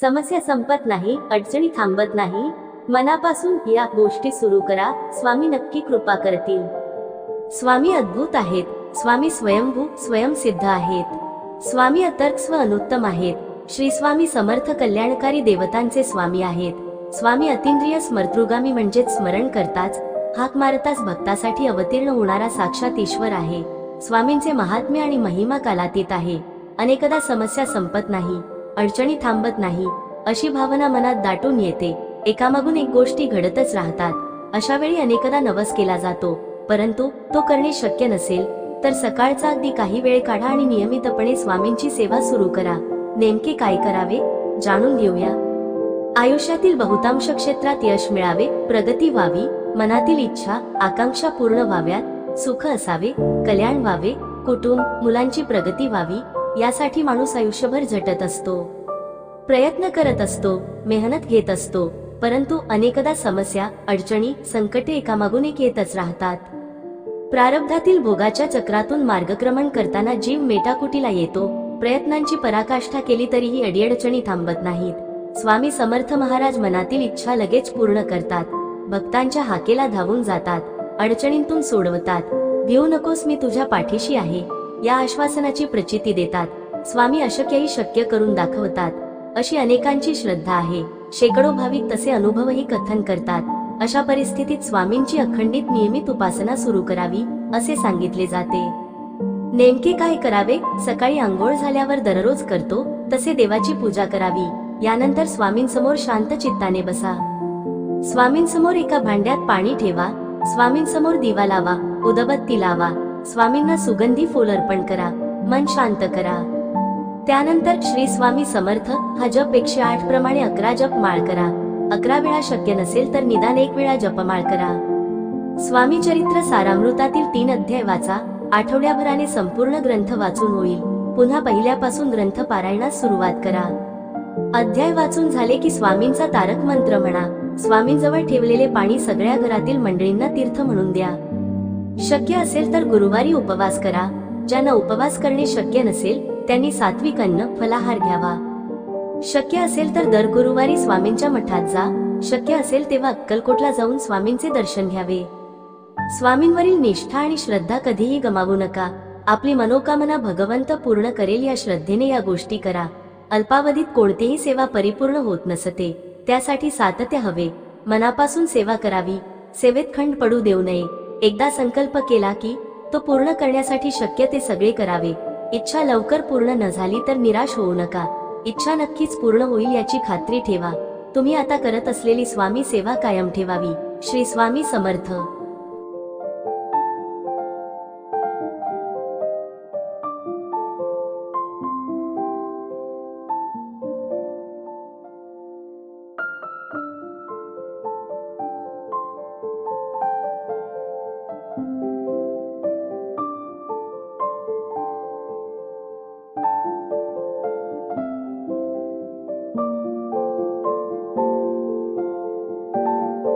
समस्या संपत नाही अडचणी थांबत नाही. मनापासून या गोष्टी सुरू करा. स्वामी नक्की कृपा करतील. स्वामी अद्भुत आहेत. स्वामी स्वयंभू स्वयंसिद्ध आहेत. स्वामी अतर्क स्व अनुत्तम आहेत. श्री स्वामी समर्थ कल्याणकारी देवतांचे स्वामी आहेत. स्वामी अतिंद्रिय स्मर्तृगामी म्हणजेच स्मरण करताच हाक मारताच भक्तासाठी अवतीर्ण होणारा साक्षात ईश्वर आहे. स्वामींचे महात्म्य आणि महिमा कालातीत आहे. अनेकदा समस्या संपत नाही. अडचणी थांबत नाही अशी भावना मनात दाटून येते. एकामागून एक गोष्टी घडतच राहतात. अशा वेळी अनेकदा नवस केला जातो परंतु तो करणे शक्य नसेल तर सकाळचा अगदी काही वेळ काढा आणि नियमितपणे स्वामींची सेवा सुरू करा. नेमके काय करावे? जाणून घेऊया. आयुष्यातील बहुतांश क्षेत्रात यश मिळावे प्रगती व्हावी मनातील इच्छा आकांक्षा पूर्ण व्हाव्यात सुख असावे कल्याण व्हावे कुटुंब मुलांची प्रगती व्हावी यासाठी माणूस आयुष्यभर झटत असतो. प्रयत्न करत असतो मेहनत घेत असतो परंतु अनेकदा समस्या अडचणी संकटे एकामागून एक येतच राहतात. प्रारब्धातील भोगाच्या चक्रातून मार्गक्रमण करताना जीव मेटाकुटीला येतो. प्रयत्नांची पराकाष्ठा केली तरीही अडीअडचणी थांबत नाहीत. स्वामी समर्थ महाराज मनातील इच्छा लगेच पूर्ण करतात. भक्तांच्या हाकेला धावून जातात. अडचणींतून सोडवतात. भिऊ नकोस मी तुझ्या पाठीशी आहे. या आश्वासनाची प्रचिती देतात. स्वामी अशक्यही शक्य करून दाखवतात. अशी अनेकांची श्रद्धा आहे. शेकडो भाविक तसे अनुभवही कथन करतात. अशा परिस्थितीत स्वामींची अखंडित नियमित उपासना सुरू करावी असे सांगितले जाते. नेमके काय करावे? सकाळी आंघोळ झाल्यावर दररोज करतो तसे देवाची पूजा करावी. यानंतर स्वामींसमोर शांत चित्ताने बसा. स्वामींसमोर एका भांड्यात पाणी ठेवा. स्वामींसमोर दिवा लावा उदबत्ती लावा. स्वामींना सुगंधी फूल अर्पण करा मन शांत करा. त्यानंतर श्री स्वामी समर्थ हा जप एकशे आठ प्रमाणे अकरा जप माळ करा. अकरा वेळा शक्य नसेल तर निदान एक वेळा जपमाळ करा. स्वामी चरित्र सारामृतातील तीन अध्याय वाचा आठवड्याभराने संपूर्ण ग्रंथ वाचून होईल. पुन्हा पहिल्यापासून ग्रंथ पारायणास सुरुवात करा. अध्याय वाचून झाले की स्वामींचा तारक मंत्र म्हणा. स्वामींजवळ ठेवलेले पाणी सगळ्या घरातील मंडळींना तीर्थ म्हणून द्या. शक्य असेल तर गुरुवारी उपवास करा. ज्यांना उपवास करणे शक्य नसेल त्यांनी सात्विक अन्न फलाहार घ्यावा. शक्य असेल तर दर गुरुवारी स्वामींच्या मठात जा. शक्य असेल तेव्हा अक्कलकोटला जाऊन स्वामींचे दर्शन घ्यावे. स्वामींवरील निष्ठा आणि श्रद्धा कधीही गमावू नका. आपली मनोकामना भगवंत पूर्ण करेल या श्रद्धेने या गोष्टी करा. अल्पावधीत कोणतीही सेवा परिपूर्ण होत नसते. त्यासाठी सातत्य हवे. मनापासून सेवा करावी. सेवेत खंड पडू देऊ नये. एकदा संकल्प केला की तो पूर्ण करण्यासाठी शक्य ते सगळे करावे. इच्छा लवकर पूर्ण न झाली तर निराश होऊ नका. इच्छा नक्कीच पूर्ण होईल याची खात्री ठेवा. तुम्ही आता करत असलेली स्वामी सेवा कायम ठेवावी. श्री स्वामी समर्थ.